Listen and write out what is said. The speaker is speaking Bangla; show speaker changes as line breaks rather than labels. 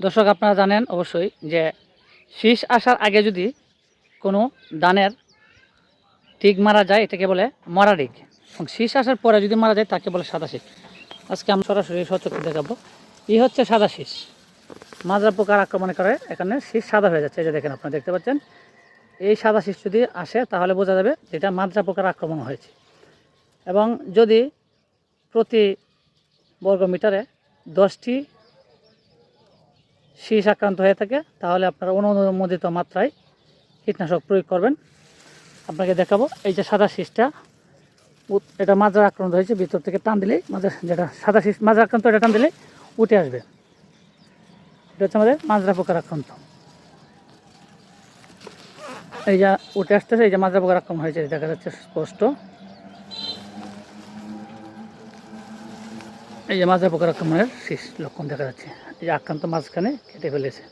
দর্শক আপনারা জানেন অবশ্যই যে শীষ আসার আগে যদি কোনো দানের টিক মারা যায়, এটাকে বলে মরা টিক। এবং শীষ আসার পরে যদি মারা যায়, তাকে বলে সাদা শীষ আজকে আমি সরাসরি সচক্ষে দেখাবো। এই হচ্ছে সাদা শীষ মাজরা পোকার আক্রমণ করে, এখানে শীষ সাদা হয়ে যাচ্ছে। এই যে দেখেন আপনারা, দেখতে পাচ্ছেন? এই সাদা শীষ যদি আসে, তাহলে বোঝা যাবে যে এটা মাজরা পোকার আক্রমণ হয়েছে। এবং যদি প্রতি বর্গ মিটারে দশটি শীষ আক্রান্ত হয়ে থাকে, তাহলে আপনারা অনুমোদিত মাত্রায় কীটনাশক প্রয়োগ করবেন। আপনাকে দেখাবো, এই যে সাদা শীষটা এটা মাজরা আক্রান্ত হয়েছে, ভিতর থেকে টান দিলেই মাজরা, যেটা সাদা শীষ, মাজরা আক্রান্ত, এটা টান দিলেই উঠে আসবে। এটা হচ্ছে আমাদের মাজরা পোকার আক্রান্ত। এই যা উঠে আসতেছে, এই যে মাজরা পোকার আক্রমণ হয়েছে, দেখা যাচ্ছে স্পষ্ট। এই যে মাজরা পোকার আক্রমণের শেষ লক্ষণ দেখা যাচ্ছে। এই আক্রান্ত মাঝখানে কেটে ফেলেছে।